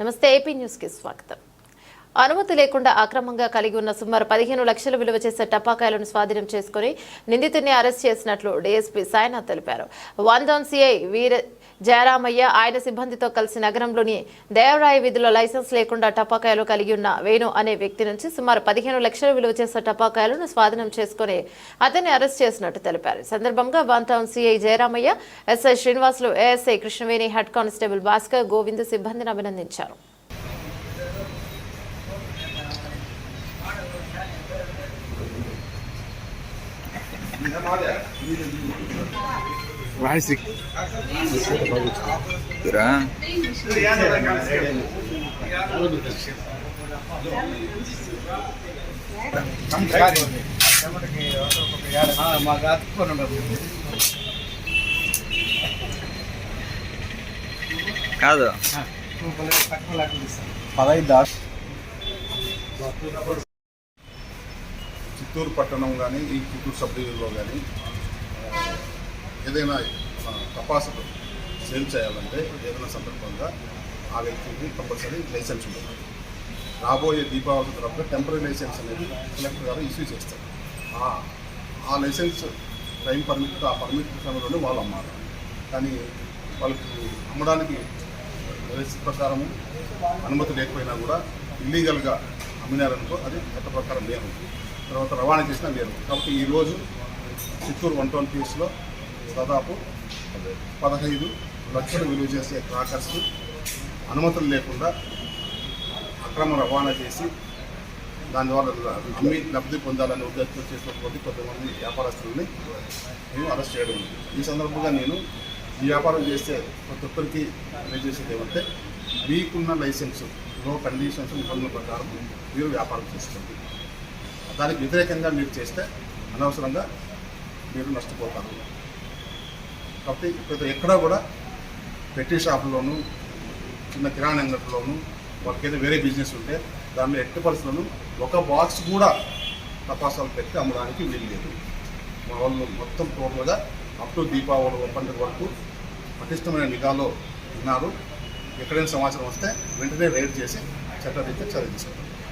నమస్తే ఏపీ న్యూస్కి స్వాగతం. అనుమతి లేకుండా అక్రమంగా కలిగి ఉన్న సుమారు పదిహేను లక్షల విలువ చేసే టపాకాయలను స్వాధీనం చేసుకుని నిందితుడిని అరెస్ట్ చేసినట్లు డీఎస్పీ సాయినాథ్ తెలిపారు. One town CI Veera Jayaramaiah ఆయన సిబ్బందితో కలిసి నగరంలోని దేవరాయ వీధిలో లైసెన్స్ లేకుండా టపాకాయలు కలిగి ఉన్న వేణు అనే వ్యక్తి నుంచి సుమారు పదిహేను లక్షలు విలువ చేసే టపాకాయలను స్వాధీనం చేసుకుని అతన్ని అరెస్ట్ చేసినట్టు తెలిపారు. సందర్భంగా one town CI Jayaramaiah SI Srinivasulu ASI Krishnaveni head constable Bhaskar Govind సిబ్బందిని అభినందించారు. వాయిస్ రా మాకు అతుక్కొని ఉండదు కాదు పదహైదు దాకా చిత్తూరు పట్టణం కానీ ఈ చిత్తూరు సబ్ డివిజన్లో కానీ ఏదైనా తపాసులు సేల్ చేయాలంటే ఏదైనా సందర్భంగా ఆ వ్యక్తికి కంపల్సరీ లైసెన్స్ ఉంటుంది రాబోయే దీపావళి తర్వాత టెంపరీ లైసెన్స్ అనేది కలెక్టర్ గారు ఇష్యూ చేస్తారు. ఆ- లైసెన్స్ టైం పర్మిట్ ఆ పర్మిట్ సమయంలోనే వాళ్ళు అమ్మారు కానీ వాళ్ళకి అమ్మడానికి లైసెన్స్ ప్రకారము అనుమతి లేకపోయినా కూడా ఇల్లీగల్గా అమ్మినారనుకో అది చట్ట ప్రకారం లేదు తర్వాత రవాణా చేసిన వేరు కాబట్టి ఈరోజు చిత్తూరు వన్ ట్వంటీస్లో దాదాపు పదహైదు లక్షలు విలువ చేసే క్రాకర్స్ అనుమతులు లేకుండా అక్రమ రవాణా చేసి దాని ద్వారా అమ్మి లబ్ధి పొందాలని ఉద్దేశంతో చేసినటువంటి కొంతమంది వ్యాపారస్తులని మేము అరెస్ట్ చేయడం ఈ సందర్భంగా నేను ఈ వ్యాపారం చేస్తే ప్రతి ఒక్కరికి తెలియజేసేది ఏమంటే మీకున్న లైసెన్స్లో కండిషన్స్ నిబంధనల ప్రకారం మీరు వ్యాపారం చేసుకోండి దానికి వ్యతిరేకంగా మీరు చేస్తే అనవసరంగా మీరు నష్టపోతారు. కాబట్టి ప్రతి ఎక్కడా కూడా పెట్టి షాపుల్లోనూ చిన్న కిరాణా అంగట్లోనూ వాళ్ళకైతే వేరే బిజినెస్ ఉంటే దానిలో ఎట్టి పరిస్థితులను ఒక బాక్స్ కూడా తపాసాలు పెట్టి అమ్మడానికి వీలు లేదు. మా వాళ్ళు మొత్తం టోటల్గా అప్ టు దీపావళి పండుగ వరకు పటిష్టమైన నిఘాలో ఉన్నారు. ఎక్కడైనా సమాచారం వస్తే వెంటనే రైడ్ చేసి చట్టరీత్యా చర్య తీసుకుంటాం